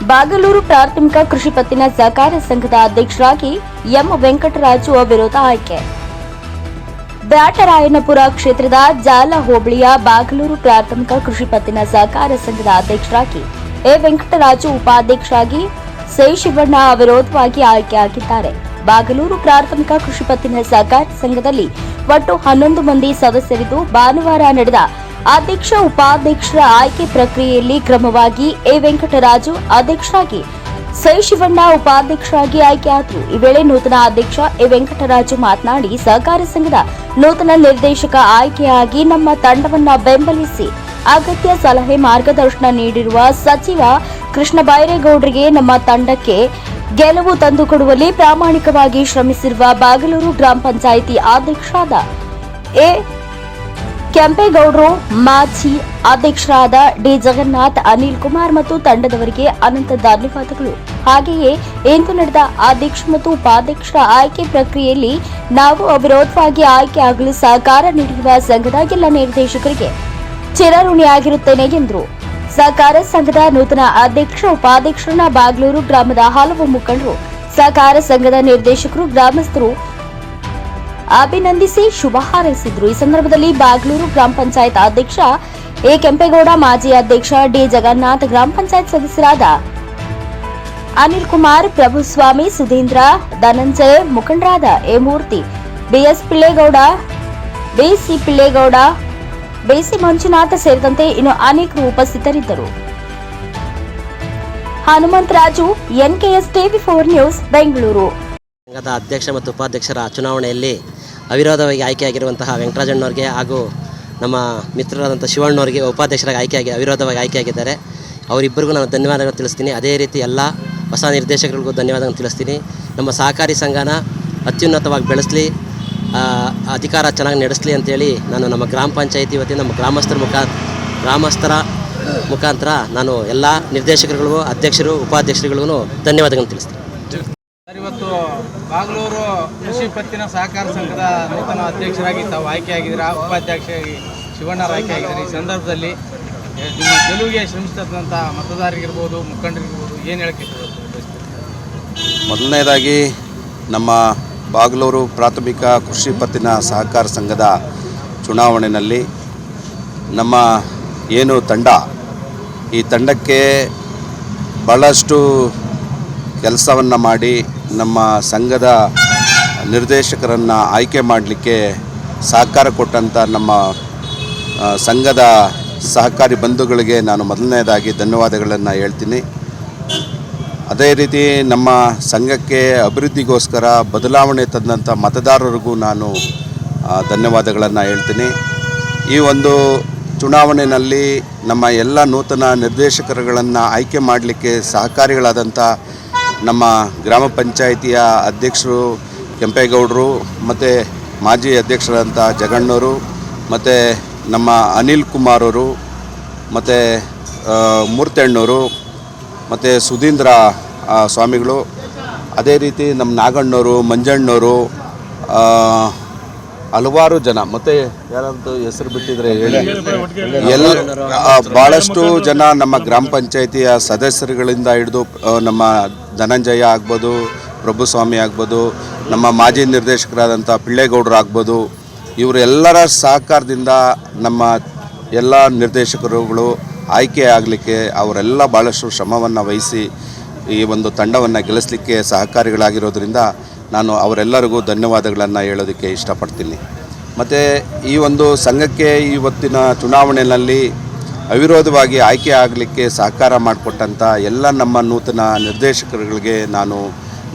ಬಾಗಲೂರು ಪ್ರಾಥಮಿಕ ಕೃಷಿ ಪತ್ತಿನ ಸಹಕಾರ ಸಂಘದ ಅಧ್ಯಕ್ಷರಾಗಿ ಎಂ ವೆಂಕಟರಾಜು ಅವಿರೋಧ ಆಯ್ಕೆ. ಬ್ಯಾಟರಾಯನಪುರ ಕ್ಷೇತ್ರದ ಜಾಲ ಹೋಬಳಿಯ ಬಾಗಲೂರು ಪ್ರಾಥಮಿಕ ಕೃಷಿ ಪತ್ತಿನ ಸಹಕಾರ ಸಂಘದ ಅಧ್ಯಕ್ಷರಾಗಿ ಎ ವೆಂಕಟರಾಜು ಉಪಾಧ್ಯಕ್ಷರಾಗಿ ಸೈ ಶಿವಣ್ಣ ಅವಿರೋಧವಾಗಿ ಆಯ್ಕೆಯಾಗಿದ್ದಾರೆ ಬಾಗಲೂರು ಪ್ರಾಥಮಿಕ ಕೃಷಿ ಪತ್ತಿನ ಸಹಕಾರ ಸಂಘದಲ್ಲಿ ಒಟ್ಟು ಹನ್ನೊಂದು ಮಂದಿ ಸದಸ್ಯರಿದ್ದು ಭಾನುವಾರ ನಡೆದ ಅಧ್ಯಕ್ಷ, ಉಪಾಧ್ಯಕ್ಷರ ಆಯ್ಕೆ ಪ್ರಕ್ರಿಯೆಯಲ್ಲಿ ಕ್ರಮವಾಗಿ ಎ. ವೆಂಕಟರಾಜು ಅಧ್ಯಕ್ಷರಾಗಿ, ಸೈ. ಶಿವಣ್ಣ ಉಪಾಧ್ಯಕ್ಷರಾಗಿ ಆಯ್ಕೆಯಾದರು ಈ ವೇಳೆ ನೂತನ ಅಧ್ಯಕ್ಷ ಎ. ವೆಂಕಟರಾಜು ಮಾತನಾಡಿ, ಸಹಕಾರ ಸಂಘದ ನೂತನ ನಿರ್ದೇಶಕ ಆಯ್ಕೆಯಾಗಿ ನಮ್ಮ ತಂಡವನ್ನು ಬೆಂಬಲಿಸಿ ಅಗತ್ಯ ಸಲಹೆ ಮಾರ್ಗದರ್ಶನ ನೀಡಿರುವ ಸಚಿವ ಕೃಷ್ಣ ಬೈರೇಗೌಡರಿಗೆ ನಮ್ಮ ತಂಡಕ್ಕೆ ಗೆಲುವು ತಂದುಕೊಡುವಲ್ಲಿ ಪ್ರಾಮಾಣಿಕವಾಗಿ ಶ್ರಮಿಸಿರುವ ಬಾಗಲೂರು ಗ್ರಾಮ ಪಂಚಾಯಿತಿ ಅಧ್ಯಕ್ಷರಾದ ಎ. ಕೆಂಪೇಗೌಡರು ಮಾಜಿ ಅಧ್ಯಕ್ಷರಾದ ಡಿ ಜಗನ್ನಾಥ್, ಅನಿಲ್ ಕುಮಾರ್ ಮತ್ತು ತಂಡದವರಿಗೆ ಅನಂತ ಧನ್ಯವಾದಗಳು. ಹಾಗೆಯೇ ಇಂದು ನಡೆದ ಅಧ್ಯಕ್ಷ ಮತ್ತು ಉಪಾಧ್ಯಕ್ಷರ ಆಯ್ಕೆ ಪ್ರಕ್ರಿಯೆಯಲ್ಲಿ ನಾವು ಅವಿರೋಧವಾಗಿ ಆಯ್ಕೆ ಆಗಲು ಸಹಕಾರ ನೀಡಿರುವ ಸಂಘದ ಎಲ್ಲ ನಿರ್ದೇಶಕರಿಗೆ ಚಿರಋಣಿಯಾಗಿರುತ್ತೇನೆ ಎಂದರು. ಸಹಕಾರ ಸಂಘದ ನೂತನ ಅಧ್ಯಕ್ಷ, ಉಪಾಧ್ಯಕ್ಷರನ್ನ ಬಾಗ್ಲೂರು ಗ್ರಾಮದ ಹಲವು ಮುಖಂಡರು, ಸಹಕಾರ ಸಂಘದ ನಿರ್ದೇಶಕರು, ಗ್ರಾಮಸ್ಥರು ಅಭಿನಂದಿಸಿ ಶುಭ ಹಾರೈಸಿದ್ರು. ಈ ಸಂದರ್ಭದಲ್ಲಿ ಬಾಗ್ಲೂರು ಗ್ರಾಮ ಪಂಚಾಯತ್ ಅಧ್ಯಕ್ಷ ಎ. ಕೆಂಪೇಗೌಡ, ಮಾಜಿ ಅಧ್ಯಕ್ಷ ಡಿ. ಜಗನ್ನಾಥ್, ಗ್ರಾಮ ಪಂಚಾಯತ್ ಸದಸ್ಯರಾದ ಅನಿಲ್ ಕುಮಾರ್ ಪ್ರಭುಸ್ವಾಮಿ ಸುಧೀಂದ್ರ, ಧನಂಜಯ್ ಮುಖಂಡರಾದ A. Murthy BS Pillegowda BC Pillegowda BC Manjunatha ಸೇರಿದಂತೆ ಇನ್ನು ಅನೇಕರು ಉಪಸ್ಥಿತರಿದ್ದರು. Hanumantharaju NKS TV four news, Bengaluru. ಸಂಘದ ಅಧ್ಯಕ್ಷ ಮತ್ತು ಉಪಾಧ್ಯಕ್ಷರ ಚುನಾವಣೆಯಲ್ಲಿ ಅವಿರೋಧವಾಗಿ ಆಯ್ಕೆಯಾಗಿರುವಂತಹ ವೆಂಕಟರಾಜಣ್ಣವ್ರಿಗೆ ಹಾಗೂ ನಮ್ಮ ಮಿತ್ರರಾದಂಥ ಶಿವಣ್ಣವ್ರಿಗೆ ಉಪಾಧ್ಯಕ್ಷರಾಗಿ ಆಯ್ಕೆಯಾಗಿ ಅವಿರೋಧವಾಗಿ ಆಯ್ಕೆಯಾಗಿದ್ದಾರೆ. ಅವರಿಬ್ಬರಿಗೂ ನಾನು ಧನ್ಯವಾದಗಳು ತಿಳಿಸ್ತೀನಿ. ಅದೇ ರೀತಿ ಎಲ್ಲ ಹೊಸ ನಿರ್ದೇಶಕರಿಗೂ ಧನ್ಯವಾದಗಳನ್ನು ತಿಳಿಸ್ತೀನಿ. ನಮ್ಮ ಸಹಕಾರಿ ಸಂಘನ ಅತ್ಯುನ್ನತವಾಗಿ ಬೆಳೆಸಲಿ ಅಧಿಕಾರ ಚೆನ್ನಾಗಿ ನಡೆಸಲಿ ಅಂತೇಳಿ ನಾನು ನಮ್ಮ ಗ್ರಾಮ ಪಂಚಾಯತಿ ವತಿಯಿಂದ ನಮ್ಮ ಗ್ರಾಮಸ್ಥರ ಮುಖ, ಗ್ರಾಮಸ್ಥರ ಮುಖಾಂತರ ನಾನು ಎಲ್ಲ ನಿರ್ದೇಶಕರುಗಳಿಗೂ, ಅಧ್ಯಕ್ಷರು, ಉಪಾಧ್ಯಕ್ಷರುಗಳಿಗೂ ಧನ್ಯವಾದಗಳನ್ನು ತಿಳಿಸ್ತೀನಿ. ಇವತ್ತು ಬಾಗಲೂರು ಕೃಷಿ ಪತ್ತಿನ ಸಹಕಾರ ಸಂಘದ ನೂತನ ಅಧ್ಯಕ್ಷರಾಗಿ ತಾವು ಆಯ್ಕೆಯಾಗಿದ್ದೀರಾ ಉಪಾಧ್ಯಕ್ಷರಾಗಿ ಶಿವಣ್ಣರು ಆಯ್ಕೆಯಾಗಿದ್ದಾರೆ ಈ ಸಂದರ್ಭದಲ್ಲಿ ನಿಮ್ಮ ಗೆಲುವಿಗೆ ಶ್ರಮಿಸಿದಂಥ ಮತದಾರರಿಗಿರ್ಬೋದು ಮುಖಂಡರಿರ್ಬೋದು ಏನು ಹೇಳಕ್ಕೆ? ಮೊದಲನೇದಾಗಿ, ನಮ್ಮ ಬಾಗಲೂರು ಪ್ರಾಥಮಿಕ ಕೃಷಿ ಪತ್ತಿನ ಸಹಕಾರ ಸಂಘದ ಚುನಾವಣೆಯಲ್ಲಿ ನಮ್ಮ ಏನು ತಂಡ, ಈ ತಂಡಕ್ಕೆ ಭಾಳಷ್ಟು ಕೆಲಸವನ್ನು ಮಾಡಿ ನಮ್ಮ ಸಂಘದ ನಿರ್ದೇಶಕರನ್ನು ಆಯ್ಕೆ ಮಾಡಲಿಕ್ಕೆ ಸಹಕಾರ ಕೊಟ್ಟಂಥ ನಮ್ಮ ಸಂಘದ ಸಹಕಾರಿ ಬಂಧುಗಳಿಗೆ ನಾನು ಮೊದಲನೇದಾಗಿ ಧನ್ಯವಾದಗಳನ್ನು ಹೇಳ್ತೀನಿ. ಅದೇ ರೀತಿ ನಮ್ಮ ಸಂಘಕ್ಕೆ ಅಭಿವೃದ್ಧಿಗೋಸ್ಕರ ಬದಲಾವಣೆ ತಂದಂಥ ಮತದಾರರಿಗೂ ನಾನು ಧನ್ಯವಾದಗಳನ್ನು ಹೇಳ್ತೀನಿ. ಈ ಒಂದು ಚುನಾವಣೆಯಲ್ಲಿ ನಮ್ಮ ಎಲ್ಲ ನೂತನ ನಿರ್ದೇಶಕರುಗಳನ್ನು ಆಯ್ಕೆ ಮಾಡಲಿಕ್ಕೆ ಸಹಕಾರಿಗಳಾದಂಥ ನಮ್ಮ ಗ್ರಾಮ ಪಂಚಾಯಿತಿಯ ಅಧ್ಯಕ್ಷರು ಕೆಂಪೇಗೌಡರು ಮತ್ತು ಮಾಜಿ ಅಧ್ಯಕ್ಷರಂಥ ಜಗಣ್ಣವರು ಮತ್ತು ನಮ್ಮ ಅನಿಲ್ ಕುಮಾರ್ ಅವರು ಮತ್ತು ಮೂರ್ತೆಣ್ಣವರು ಮತ್ತು ಸುಧೀಂದ್ರ ಸ್ವಾಮಿಗಳು. ಅದೇ ರೀತಿ ನಮ್ಮ ನಾಗಣ್ಣವರು ಮಂಜಣ್ಣವರು ಹಲವಾರು ಜನ, ಮತ್ತೆ ಯಾರಂತೂ ಹೆಸರು ಬಿಟ್ಟಿದ್ರೆ ಹೇಳಿ. ಎಲ್ಲ ಭಾಳಷ್ಟು ಜನ ನಮ್ಮ ಗ್ರಾಮ ಪಂಚಾಯಿತಿಯ ಸದಸ್ಯರುಗಳಿಂದ ಹಿಡಿದು ನಮ್ಮ ಧನಂಜಯ ಆಗ್ಬೋದು, ಪ್ರಭುಸ್ವಾಮಿ ಆಗ್ಬೋದು, ನಮ್ಮ ಮಾಜಿ ನಿರ್ದೇಶಕರಾದಂಥ ಪಿಳ್ಳೇಗೌಡರು ಆಗ್ಬೋದು, ಇವರೆಲ್ಲರ ಸಹಕಾರದಿಂದ ನಮ್ಮ ಎಲ್ಲ ನಿರ್ದೇಶಕರುಗಳು ಆಯ್ಕೆ ಆಗಲಿಕ್ಕೆ ಅವರೆಲ್ಲ ಭಾಳಷ್ಟು ಶ್ರಮವನ್ನು ವಹಿಸಿ ಈ ಒಂದು ತಂಡವನ್ನು ಗೆಲ್ಲಿಸಲಿಕ್ಕೆ ಸಹಕಾರಿಗಳಾಗಿರೋದ್ರಿಂದ ನಾನು ಅವರೆಲ್ಲರಿಗೂ ಧನ್ಯವಾದಗಳನ್ನು ಹೇಳೋದಕ್ಕೆ ಇಷ್ಟಪಡ್ತೀನಿ. ಮತ್ತು ಈ ಒಂದು ಸಂಘಕ್ಕೆ ಇವತ್ತಿನ ಚುನಾವಣೆಯಲ್ಲಿ ಅವಿರೋಧವಾಗಿ ಆಯ್ಕೆ ಆಗಲಿಕ್ಕೆ ಸಹಕಾರ ಮಾಡಿಕೊಟ್ಟಂಥ ಎಲ್ಲ ನಮ್ಮ ನೂತನ ನಿರ್ದೇಶಕರುಗಳಿಗೆ ನಾನು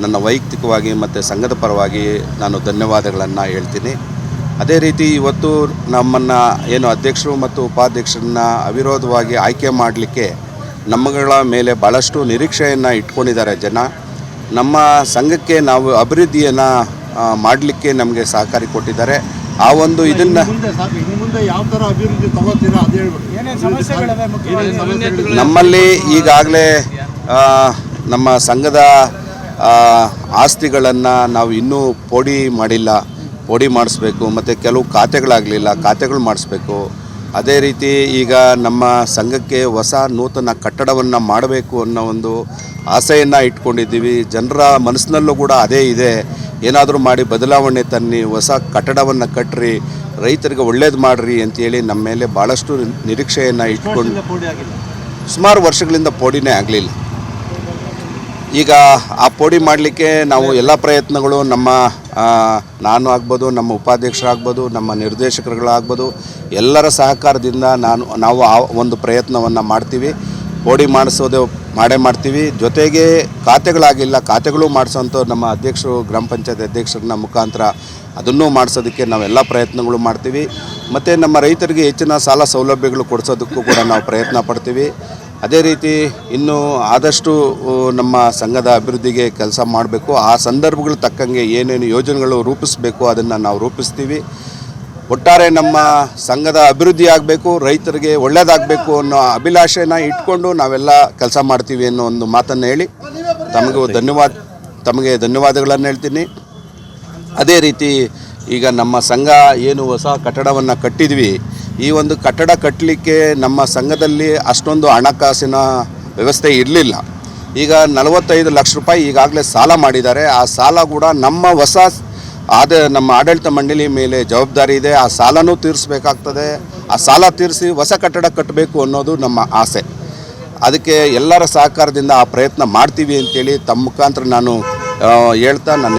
ನನ್ನ ವೈಯಕ್ತಿಕವಾಗಿ ಮತ್ತು ಸಂಘದ ಪರವಾಗಿ ನಾನು ಧನ್ಯವಾದಗಳನ್ನು ಹೇಳ್ತೀನಿ. ಅದೇ ರೀತಿ ಇವತ್ತು ನಮ್ಮನ್ನು ಏನು ಅಧ್ಯಕ್ಷರು ಮತ್ತು ಉಪಾಧ್ಯಕ್ಷರನ್ನ ಅವಿರೋಧವಾಗಿ ಆಯ್ಕೆ ಮಾಡಲಿಕ್ಕೆ ನಮ್ಮಗಳ ಮೇಲೆ ಭಾಳಷ್ಟು ನಿರೀಕ್ಷೆಯನ್ನು ಇಟ್ಕೊಂಡಿದ್ದಾರೆ ಜನ. ನಮ್ಮ ಸಂಘಕ್ಕೆ ನಾವು ಅಭಿವೃದ್ಧಿಯನ್ನು ಮಾಡಲಿಕ್ಕೆ ನಮಗೆ ಸಹಕಾರಿ ಕೊಟ್ಟಿದ್ದಾರೆ. ಆ ಒಂದು ಇದನ್ನು ಮುಂದೆ ಸಾಕು ಇನ್ನು ಮುಂದೆ ಯಾವ ಥರ ಅಭಿವೃದ್ಧಿ ತಗೋತೀರಾ ಅದು ಹೇಳ್ಬಿಡಿ ಏನೇನು ಸಮಸ್ಯೆಗಳಿವೆ ಮುಖ್ಯವಾಗಿ? ನಮ್ಮಲ್ಲಿ ಈಗಾಗಲೇ ನಮ್ಮ ಸಂಘದ ಆಸ್ತಿಗಳನ್ನು ನಾವು ಇನ್ನೂ ಪೋಡಿ ಮಾಡಿಲ್ಲ. ಪೋಡಿ ಮಾಡಿಸ್ಬೇಕು ಮತ್ತು ಕೆಲವು ಖಾತೆಗಳಾಗಲಿಲ್ಲ ಖಾತೆಗಳು ಮಾಡಿಸ್ಬೇಕು. ಅದೇ ರೀತಿ ಈಗ ನಮ್ಮ ಸಂಘಕ್ಕೆ ಹೊಸ ನೂತನ ಕಟ್ಟಡವನ್ನು ಮಾಡಬೇಕು ಅನ್ನೋ ಒಂದು ಆಸೆಯನ್ನು ಇಟ್ಕೊಂಡಿದ್ದೀವಿ. ಜನರ ಮನಸ್ಸಿನಲ್ಲೂ ಕೂಡ ಅದೇ ಇದೆ. ಏನಾದರೂ ಮಾಡಿ ಬದಲಾವಣೆ ತನ್ನಿ ಹೊಸ ಕಟ್ಟಡವನ್ನು ಕಟ್ಟ್ರಿ ರೈತರಿಗೆ ಒಳ್ಳೇದು ಮಾಡಿರಿ ಅಂತೇಳಿ ನಮ್ಮ ಮೇಲೆ ಭಾಳಷ್ಟು ನಿರೀಕ್ಷೆಯನ್ನು ಇಟ್ಕೊಂಡು ಸುಮಾರು ವರ್ಷಗಳಿಂದ ಪೋಡಿನೇ ಆಗಲಿಲ್ಲ. ಈಗ ಆ ಪೋಡಿ ಮಾಡಲಿಕ್ಕೆ ನಾವು ಎಲ್ಲ ಪ್ರಯತ್ನಗಳು ನಮ್ಮ ನಾನು ಆಗ್ಬೋದು, ನಮ್ಮ ಉಪಾಧ್ಯಕ್ಷರಾಗ್ಬೋದು, ನಮ್ಮ ನಿರ್ದೇಶಕರುಗಳಾಗ್ಬೋದು, ಎಲ್ಲರ ಸಹಕಾರದಿಂದ ನಾನು, ನಾವು ಆ ಒಂದು ಪ್ರಯತ್ನವನ್ನು ಮಾಡ್ತೀವಿ. ಪೋಡಿ ಮಾಡಿಸೋದು ಮಾಡೇ ಮಾಡ್ತೀವಿ. ಜೊತೆಗೆ ಖಾತೆಗಳಾಗಿಲ್ಲ, ಖಾತೆಗಳು ಮಾಡಿಸೋಂಥ ನಮ್ಮ ಅಧ್ಯಕ್ಷರು, ಗ್ರಾಮ ಪಂಚಾಯತ್ ಅಧ್ಯಕ್ಷರನ್ನ ಮುಖಾಂತರ ಅದನ್ನೂ ಮಾಡಿಸೋದಕ್ಕೆ ನಾವೆಲ್ಲ ಪ್ರಯತ್ನಗಳು ಮಾಡ್ತೀವಿ. ಮತ್ತು ನಮ್ಮ ರೈತರಿಗೆ ಹೆಚ್ಚಿನ ಸಾಲ ಸೌಲಭ್ಯಗಳು ಕೊಡಿಸೋದಕ್ಕೂ ಕೂಡ ನಾವು ಪ್ರಯತ್ನ ಪಡ್ತೀವಿ. ಅದೇ ರೀತಿ ಇನ್ನು ಆದಷ್ಟು ನಮ್ಮ ಸಂಘದ ಅಭಿವೃದ್ಧಿಗೆ ಕೆಲಸ ಮಾಡಬೇಕು. ಆ ಸಂದರ್ಭಗಳು ತಕ್ಕಂಗೆ ಏನೇನು ಯೋಜನೆಗಳು ರೂಪಿಸಬೇಕು ಅದನ್ನು ನಾವು ರೂಪಿಸ್ತೀವಿ. ಒಟ್ಟಾರೆ ನಮ್ಮ ಸಂಘದ ಅಭಿವೃದ್ಧಿ ಆಗಬೇಕು, ರೈತರಿಗೆ ಒಳ್ಳೆಯದಾಗಬೇಕು ಅನ್ನೋ ಅಭಿಲಾಷೆನ ಇಟ್ಕೊಂಡು ನಾವೆಲ್ಲ ಕೆಲಸ ಮಾಡ್ತೀವಿ ಅನ್ನೋ ಒಂದು ಮಾತನ್ನು ಹೇಳಿ ತಮಗೂ ಧನ್ಯವಾದ, ತಮಗೆ ಧನ್ಯವಾದಗಳನ್ನು ಹೇಳ್ತೀನಿ. ಅದೇ ರೀತಿ ಈಗ ನಮ್ಮ ಸಂಘ ಏನು ಹೊಸ ಕಟ್ಟಡವನ್ನು ಕಟ್ಟಿದ್ವಿ ಈ ಒಂದು ಕಟ್ಟಡ ಕಟ್ಟಲಿಕ್ಕೆ ನಮ್ಮ ಸಂಘದಲ್ಲಿ ಅಷ್ಟೊಂದು ಹಣಕಾಸಿನ ವ್ಯವಸ್ಥೆ ಇರಲಿಲ್ಲ. ಈಗ ನಲವತ್ತೈದು ಲಕ್ಷ ರೂಪಾಯಿ ಈಗಾಗಲೇ ಸಾಲ ಮಾಡಿದ್ದಾರೆ. ಆ ಸಾಲ ಕೂಡ ನಮ್ಮ ಹೊಸ ಆದ ನಮ್ಮ ಆಡಳಿತ ಮಂಡಳಿ ಮೇಲೆ ಜವಾಬ್ದಾರಿ ಇದೆ. ಆ ಸಾಲನೂ ತೀರಿಸಬೇಕಾಗ್ತದೆ. ಆ ಸಾಲ ತೀರಿಸಿ ಹೊಸ ಕಟ್ಟಡ ಕಟ್ಟಬೇಕು ಅನ್ನೋದು ನಮ್ಮ ಆಸೆ. ಅದಕ್ಕೆ ಎಲ್ಲರ ಸಹಕಾರದಿಂದ ಆ ಪ್ರಯತ್ನ ಮಾಡ್ತೀವಿ ಅಂತೇಳಿ ತಮ್ಮ ಮುಖಾಂತರ ನಾನು ಹೇಳ್ತಾ ನನ್ನ